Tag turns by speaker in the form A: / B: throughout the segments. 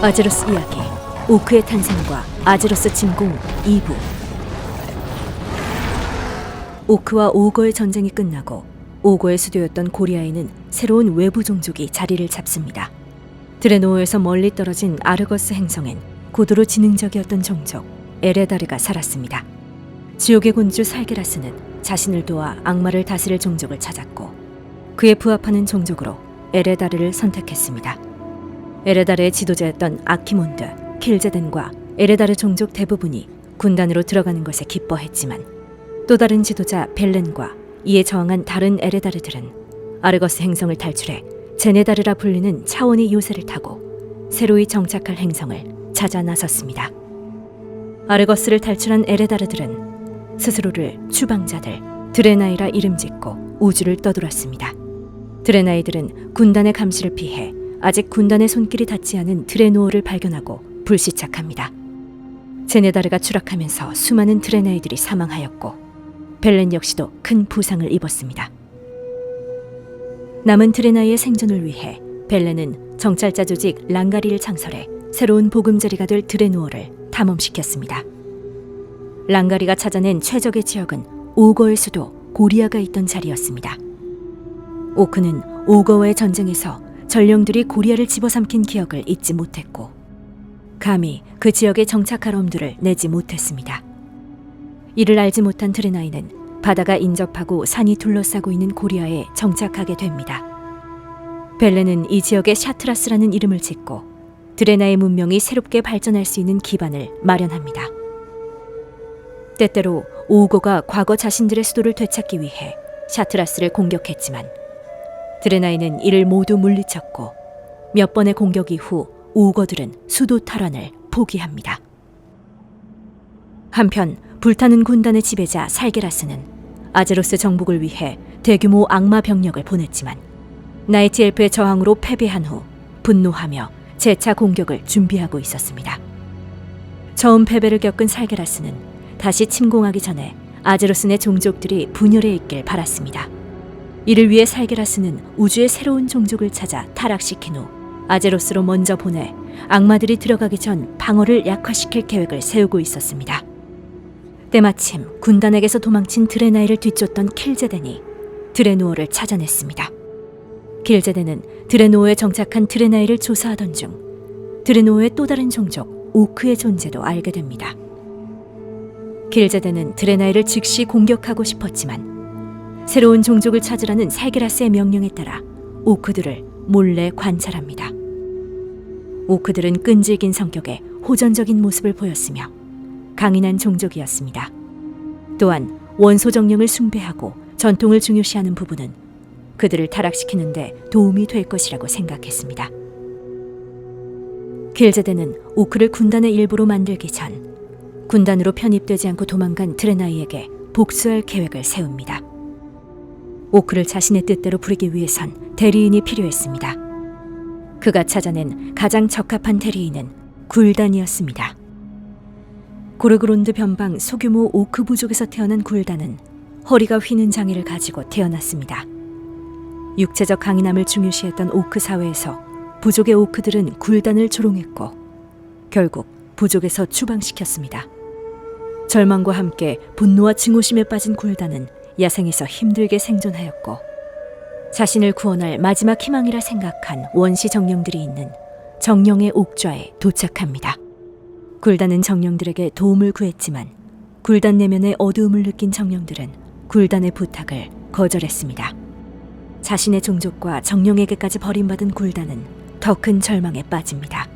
A: 아제로스 이야기 오크의 탄생과 아제로스 침공 2부 오크와 오거의 전쟁이 끝나고 오거의 수도였던 고리아에는 새로운 외부 종족이 자리를 잡습니다. 드레노어에서 멀리 떨어진 아르거스 행성엔 고도로 지능적이었던 종족 에레다르가 살았습니다. 지옥의 군주 살게라스는 자신을 도와 악마를 다스릴 종족을 찾았고 그에 부합하는 종족으로 에레다르를 선택했습니다. 에레다르의 지도자였던 아키몬드, 킬제덴과 에레다르 종족 대부분이 군단으로 들어가는 것에 기뻐했지만 또 다른 지도자 벨렌과 이에 저항한 다른 에레다르들은 아르거스 행성을 탈출해 제네다르라 불리는 차원의 요새를 타고 새로이 정착할 행성을 찾아 나섰습니다. 아르거스를 탈출한 에레다르들은 스스로를 추방자들 드레나이라 이름 짓고 우주를 떠돌았습니다. 드레나이들은 군단의 감시를 피해 아직 군단의 손길이 닿지 않은 드레노어를 발견하고 불시착합니다. 제네다르가 추락하면서 수많은 드레나이들이 사망하였고 벨렌 역시도 큰 부상을 입었습니다. 남은 드레나이의 생존을 위해 벨렌은 정찰자 조직 랑가리를 창설해 새로운 보금자리가 될 드레노어를 탐험시켰습니다. 랑가리가 찾아낸 최적의 지역은 오거의 수도 고리아가 있던 자리였습니다. 오크는 오거와의 전쟁에서 전령들이 고리아를 집어삼킨 기억을 잊지 못했고 감히 그 지역에 정착할 엄두를 내지 못했습니다. 이를 알지 못한 드레나이는 바다가 인접하고 산이 둘러싸고 있는 고리아에 정착하게 됩니다. 벨레는 이 지역에 샤트라스라는 이름을 짓고 드레나의 문명이 새롭게 발전할 수 있는 기반을 마련합니다. 때때로 오고가 과거 자신들의 수도를 되찾기 위해 샤트라스를 공격했지만 드레나이는 이를 모두 물리쳤고 몇 번의 공격 이후 오거들은 수도 탈환을 포기합니다. 한편 불타는 군단의 지배자 살게라스는 아제로스 정복을 위해 대규모 악마 병력을 보냈지만 나이트 엘프의 저항으로 패배한 후 분노하며 재차 공격을 준비하고 있었습니다. 처음 패배를 겪은 살게라스는 다시 침공하기 전에 아제로스 내 종족들이 분열해 있길 바랐습니다. 이를 위해 살게라스는 우주의 새로운 종족을 찾아 타락시킨 후 아제로스로 먼저 보내 악마들이 들어가기 전 방어를 약화시킬 계획을 세우고 있었습니다. 때마침 군단에게서 도망친 드레나이를 뒤쫓던 킬제덴이 드레노어를 찾아냈습니다. 킬제덴은 드레노어에 정착한 드레나이를 조사하던 중 드레노어의 또 다른 종족 오크의 존재도 알게 됩니다. 킬제덴은 드레나이를 즉시 공격하고 싶었지만 새로운 종족을 찾으라는 살게라스의 명령에 따라 오크들을 몰래 관찰합니다. 오크들은 끈질긴 성격에 호전적인 모습을 보였으며 강인한 종족이었습니다. 또한 원소 정령을 숭배하고 전통을 중요시하는 부분은 그들을 타락시키는데 도움이 될 것이라고 생각했습니다. 길제대는 오크를 군단의 일부로 만들기 전 군단으로 편입되지 않고 도망간 트레나이에게 복수할 계획을 세웁니다. 오크를 자신의 뜻대로 부리기 위해선 대리인이 필요했습니다. 그가 찾아낸 가장 적합한 대리인은 굴단이었습니다. 고르그론드 변방 소규모 오크 부족에서 태어난 굴단은 허리가 휘는 장애를 가지고 태어났습니다. 육체적 강인함을 중요시했던 오크 사회에서 부족의 오크들은 굴단을 조롱했고 결국 부족에서 추방시켰습니다. 절망과 함께 분노와 증오심에 빠진 굴단은 야생에서 힘들게 생존하였고 자신을 구원할 마지막 희망이라 생각한 원시 정령들이 있는 정령의 옥좌에 도착합니다. 굴단은 정령들에게 도움을 구했지만 굴단 내면의 어두움을 느낀 정령들은 굴단의 부탁을 거절했습니다. 자신의 종족과 정령에게까지 버림받은 굴단은 더 큰 절망에 빠집니다.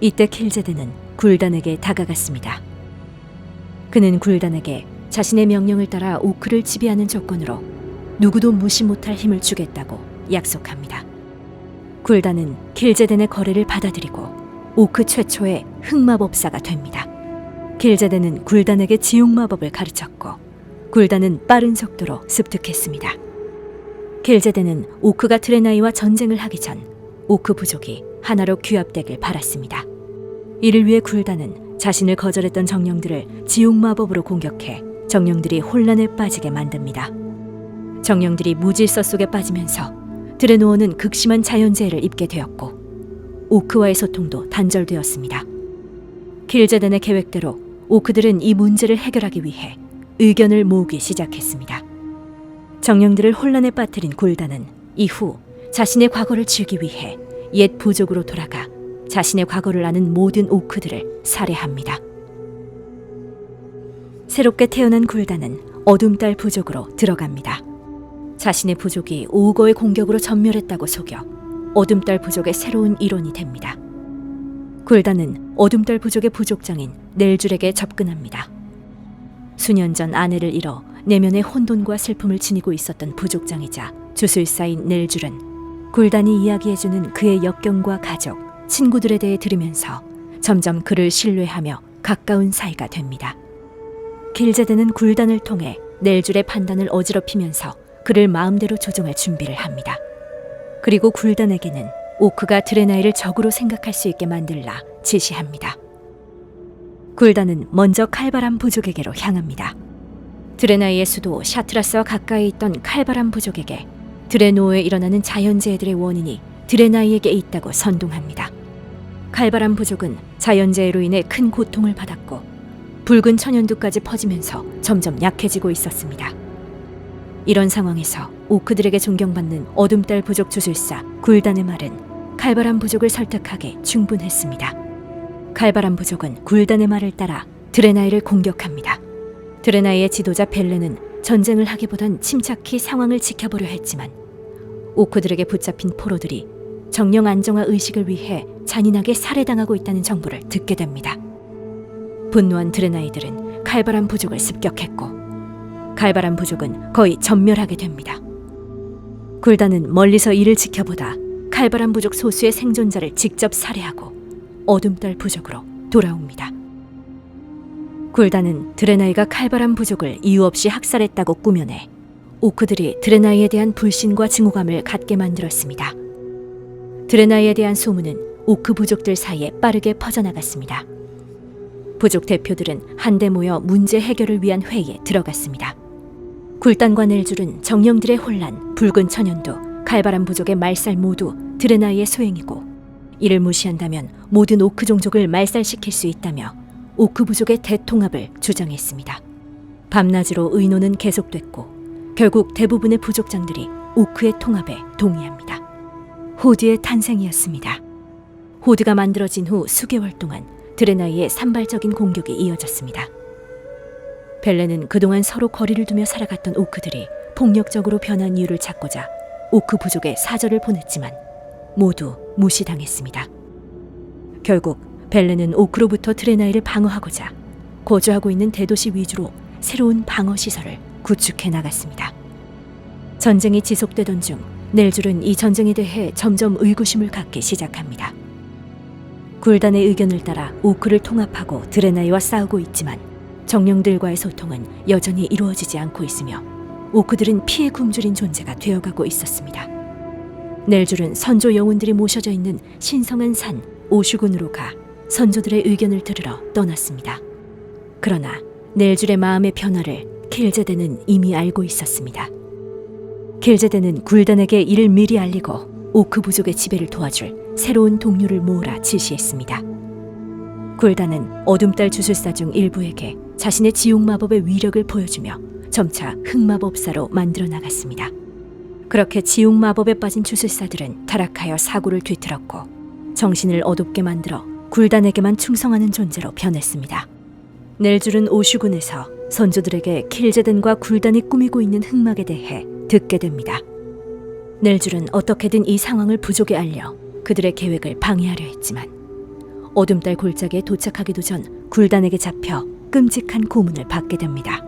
A: 이때 킬제드는 굴단에게 다가갔습니다. 그는 굴단에게 자신의 명령을 따라 오크를 지배하는 조건으로 누구도 무시 못할 힘을 주겠다고 약속합니다. 굴단은 킬제덴의 거래를 받아들이고 오크 최초의 흑마법사가 됩니다. 길자대는 굴단에게 지옥 마법을 가르쳤고 굴단은 빠른 속도로 습득했습니다. 길자대는 오크가 트레나이와 전쟁을 하기 전 오크 부족이 하나로 규합되길 바랐습니다. 이를 위해 굴단은 자신을 거절했던 정령들을 지옥 마법으로 공격해 정령들이 혼란에 빠지게 만듭니다. 정령들이 무질서 속에 빠지면서 드레노어는 극심한 자연재해를 입게 되었고 오크와의 소통도 단절되었습니다. 길제덴의 계획대로 오크들은 이 문제를 해결하기 위해 의견을 모으기 시작했습니다. 정령들을 혼란에 빠뜨린 굴단은 이후 자신의 과거를 지우기 위해 옛 부족으로 돌아가 자신의 과거를 아는 모든 오크들을 살해합니다. 새롭게 태어난 굴단은 어둠달 부족으로 들어갑니다. 자신의 부족이 오거의 공격으로 전멸했다고 속여 어둠달 부족의 새로운 일원이 됩니다. 굴단은 어둠달 부족의 부족장인 넬줄에게 접근합니다. 수년 전 아내를 잃어 내면의 혼돈과 슬픔을 지니고 있었던 부족장이자 주술사인 넬줄은 굴단이 이야기해주는 그의 역경과 가족, 친구들에 대해 들으면서 점점 그를 신뢰하며 가까운 사이가 됩니다. 길제드는 굴단을 통해 넬줄의 판단을 어지럽히면서 그를 마음대로 조종할 준비를 합니다. 그리고 굴단에게는 오크가 드레나이를 적으로 생각할 수 있게 만들라 지시합니다. 굴단은 먼저 칼바람 부족에게로 향합니다. 드레나이의 수도 샤트라스와 가까이 있던 칼바람 부족에게 드레노에 일어나는 자연재해들의 원인이 드레나이에게 있다고 선동합니다. 칼바람 부족은 자연재해로 인해 큰 고통을 받았고 붉은 천연두까지 퍼지면서 점점 약해지고 있었습니다. 이런 상황에서 오크들에게 존경받는 어둠달 부족 주술사 굴단의 말은 칼바람 부족을 설득하기 충분했습니다. 칼바람 부족은 굴단의 말을 따라 드레나이를 공격합니다. 드레나이의 지도자 벨레는 전쟁을 하기보단 침착히 상황을 지켜보려 했지만 오크들에게 붙잡힌 포로들이 정령 안정화 의식을 위해 잔인하게 살해당하고 있다는 정보를 듣게 됩니다. 분노한 드레나이들은 칼바람 부족을 습격했고 칼바람 부족은 거의 전멸하게 됩니다. 굴단은 멀리서 이를 지켜보다 칼바람 부족 소수의 생존자를 직접 살해하고 어둠달 부족으로 돌아옵니다. 굴단은 드레나이가 칼바람 부족을 이유 없이 학살했다고 꾸며내 오크들이 드레나이에 대한 불신과 증오감을 갖게 만들었습니다. 드레나이에 대한 소문은 오크 부족들 사이에 빠르게 퍼져나갔습니다. 부족 대표들은 한데 모여 문제 해결을 위한 회의에 들어갔습니다. 굴단과 넬줄은 정령들의 혼란, 붉은 천연도, 칼바람 부족의 말살 모두 드레나이의 소행이고 이를 무시한다면 모든 오크 종족을 말살시킬 수 있다며 오크 부족의 대통합을 주장했습니다. 밤낮으로 의논은 계속됐고 결국 대부분의 부족장들이 오크의 통합에 동의합니다. 호드의 탄생이었습니다. 호드가 만들어진 후 수개월 동안 드레나이의 산발적인 공격이 이어졌습니다. 벨레는 그동안 서로 거리를 두며 살아갔던 오크들이 폭력적으로 변한 이유를 찾고자 오크 부족에 사절을 보냈지만 모두 무시당했습니다. 결국 벨레는 오크로부터 드레나이를 방어하고자 거주하고 있는 대도시 위주로 새로운 방어 시설을 구축해 나갔습니다. 전쟁이 지속되던 중 넬줄은 이 전쟁에 대해 점점 의구심을 갖기 시작합니다. 굴단의 의견을 따라 오크를 통합하고 드레나이와 싸우고 있지만 정령들과의 소통은 여전히 이루어지지 않고 있으며 오크들은 피해 굶주린 존재가 되어가고 있었습니다. 넬줄은 선조 영혼들이 모셔져 있는 신성한 산 오슈군으로 가 선조들의 의견을 들으러 떠났습니다. 그러나 넬줄의 마음의 변화를 킬제데는 이미 알고 있었습니다. 킬제데는 굴단에게 이를 미리 알리고 오크 부족의 지배를 도와줄 새로운 동료를 모으라 지시했습니다. 굴단은 어둠달 주술사 중 일부에게 자신의 지옥 마법의 위력을 보여주며 점차 흑마법사로 만들어 나갔습니다. 그렇게 지옥 마법에 빠진 주술사들은 타락하여 사고를 뒤틀었고 정신을 어둡게 만들어 굴단에게만 충성하는 존재로 변했습니다. 넬줄은 오슈군에서 선조들에게 킬제든과 굴단이 꾸미고 있는 흑막에 대해 듣게 됩니다. 넬줄은 어떻게든 이 상황을 부족에 알려 그들의 계획을 방해하려 했지만 어둠달 골짜기에 도착하기도 전 굴단에게 잡혀 끔찍한 고문을 받게 됩니다.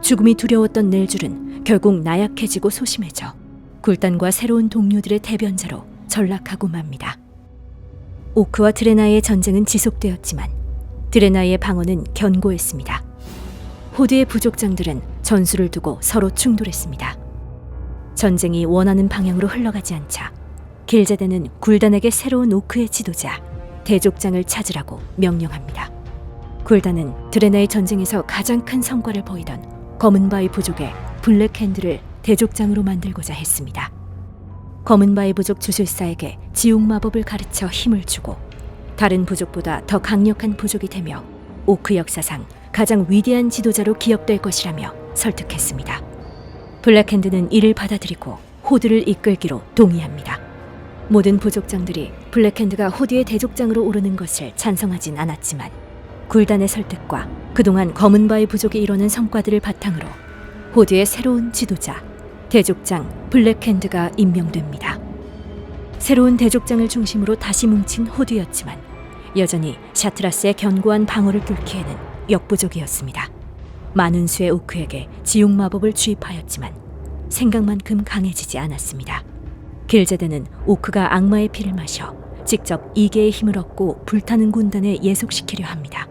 A: 죽음이 두려웠던 넬줄은 결국 나약해지고 소심해져 굴단과 새로운 동료들의 대변자로 전락하고 맙니다. 오크와 드레나이의 전쟁은 지속되었지만 드레나이의 방어는 견고했습니다. 호드의 부족장들은 전술을 두고 서로 충돌했습니다. 전쟁이 원하는 방향으로 흘러가지 않자 길제대는 굴단에게 새로운 오크의 지도자 대족장을 찾으라고 명령합니다. 굴단은 드레나의 전쟁에서 가장 큰 성과를 보이던 검은 바위 부족의 블랙핸드를 대족장으로 만들고자 했습니다. 검은바위 부족 주술사에게 지옥 마법을 가르쳐 힘을 주고 다른 부족보다 더 강력한 부족이 되며 오크 역사상 가장 위대한 지도자로 기억될 것이라며 설득했습니다. 블랙핸드는 이를 받아들이고 호드를 이끌기로 동의합니다. 모든 부족장들이 블랙핸드가 호드의 대족장으로 오르는 것을 찬성하진 않았지만 굴단의 설득과 그동안 검은바위 부족이 이뤄낸 성과들을 바탕으로 호드의 새로운 지도자 대족장 블랙핸드가 임명됩니다. 새로운 대족장을 중심으로 다시 뭉친 호드였지만 여전히 샤트라스의 견고한 방어를 뚫기에는 역부족이었습니다. 많은 수의 오크에게 지옥 마법을 주입하였지만 생각만큼 강해지지 않았습니다. 길제대는 오크가 악마의 피를 마셔 직접 이계의 힘을 얻고 불타는 군단에 예속시키려 합니다.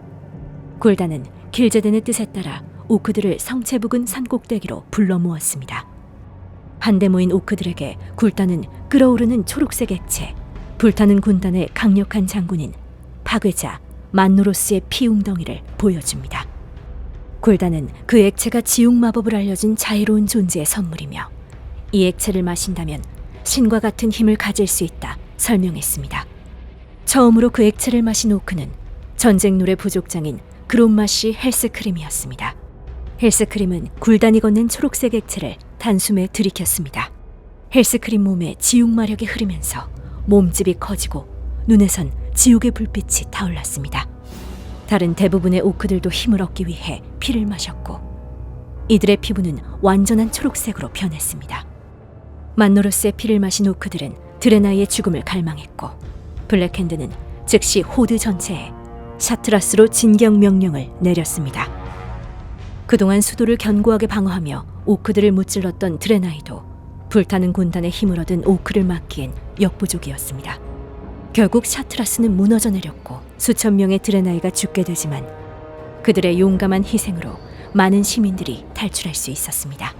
A: 굴단은 길제덴의 뜻에 따라 오크들을 성체 부근 산 꼭대기로 불러 모았습니다. 한데 모인 오크들에게 굴단은 끓어오르는 초록색 액체, 불타는 군단의 강력한 장군인 파괴자 만노로스의 피웅덩이를 보여줍니다. 굴단은 그 액체가 지옥 마법을 알려준 자애로운 존재의 선물이며 이 액체를 마신다면 신과 같은 힘을 가질 수 있다 설명했습니다. 처음으로 그 액체를 마신 오크는 전쟁 노래 부족장인 그롬마시 헬스크림이었습니다. 헬스크림은 굴단이 걷는 초록색 액체를 단숨에 들이켰습니다. 헬스크림 몸에 지옥 마력이 흐르면서 몸집이 커지고 눈에선 지옥의 불빛이 타올랐습니다. 다른 대부분의 오크들도 힘을 얻기 위해 피를 마셨고 이들의 피부는 완전한 초록색으로 변했습니다. 만노로스의 피를 마신 오크들은 드레나이의 죽음을 갈망했고 블랙핸드는 즉시 호드 전체에 샤트라스로 진격 명령을 내렸습니다. 그동안 수도를 견고하게 방어하며 오크들을 무찔렀던 드레나이도 불타는 군단의 힘을 얻은 오크를 막기엔 역부족이었습니다. 결국 샤트라스는 무너져 내렸고 수천 명의 드레나이가 죽게 되지만 그들의 용감한 희생으로 많은 시민들이 탈출할 수 있었습니다.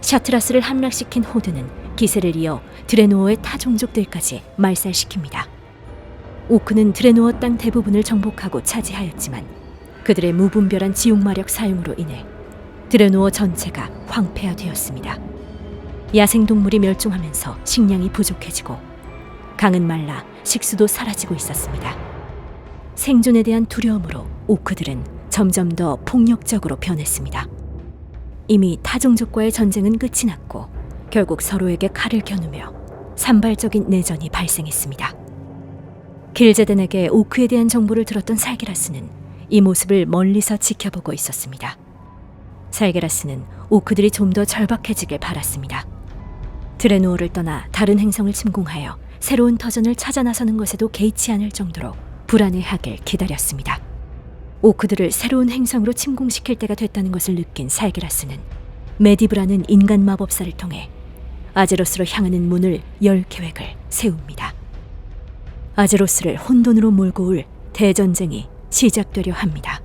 A: 샤트라스를 함락시킨 호드는 기세를 이어 드레노어의 타 종족들까지 말살시킵니다. 오크는 드레노어 땅 대부분을 정복하고 차지하였지만 그들의 무분별한 지옥 마력 사용으로 인해 드레노어 전체가 황폐화되었습니다. 야생 동물이 멸종하면서 식량이 부족해지고 강은 말라 식수도 사라지고 있었습니다. 생존에 대한 두려움으로 오크들은 점점 더 폭력적으로 변했습니다. 이미 타종족과의 전쟁은 끝이 났고 결국 서로에게 칼을 겨누며 산발적인 내전이 발생했습니다. 길제덴에게 오크에 대한 정보를 들었던 살게라스는 이 모습을 멀리서 지켜보고 있었습니다. 살게라스는 오크들이 좀 더 절박해지길 바랐습니다. 드레노어를 떠나 다른 행성을 침공하여 새로운 터전을 찾아 나서는 것에도 개의치 않을 정도로 불안해하길 기다렸습니다. 오크들을 새로운 행성으로 침공시킬 때가 됐다는 것을 느낀 살게라스는 메디브라는 인간 마법사를 통해 아제로스로 향하는 문을 열 계획을 세웁니다. 아제로스를 혼돈으로 몰고 올 대전쟁이 시작되려 합니다.